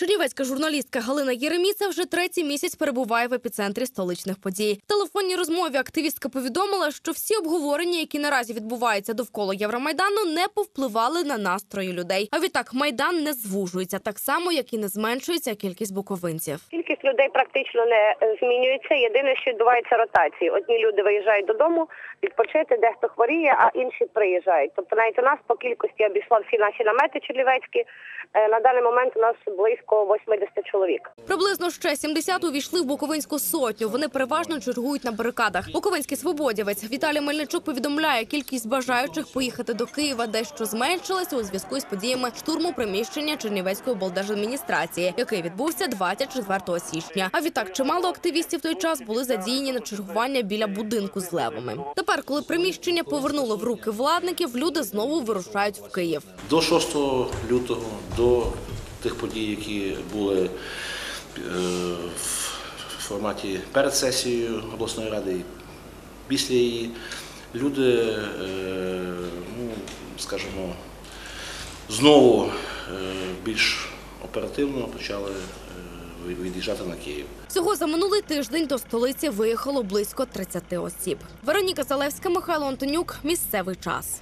Чернівецька журналістка Галина Єреміца вже третій місяць перебуває в епіцентрі столичних подій. В телефонній розмові активістка повідомила, що всі обговорення, які наразі відбуваються довкола Євромайдану, не повпливали на настрої людей. А відтак майдан не звужується так само, як і не зменшується кількість буковинців. Кількість людей практично не е, змінюється. Єдине, що відбуваються ротації. Одні люди виїжджають додому відпочити, дехто хворіє, а інші приїжджають. Тобто навіть у нас по кількості обійшла всі наші намети чернівецькі. Е, На даний момент у нас близько 80 чоловік. Приблизно ще 70 увійшли в Буковинську сотню. Вони переважно чергують на барикадах. Буковинський свободівець Віталій Мельничук повідомляє, кількість бажаючих поїхати до Києва дещо зменшилася у зв'язку із подіями штурму приміщення Чернівецької облдержадміністрації, який відбувся 24 січня. А відтак чимало активістів в той час були задіяні на чергування біля будинку з левами. Тепер, коли приміщення повернули в руки владників, люди знову вирушають в Київ. До 6 лютого, до тих подій, які були е, в форматі перед сесією обласної ради і після її, люди, е, ну, скажімо, знову е, більш оперативно почали від'їжджати на Київ. Всього за минулий тиждень до столиці виїхало близько 30 осіб. Вероніка Залевська, Михайло Антонюк. Місцевий час.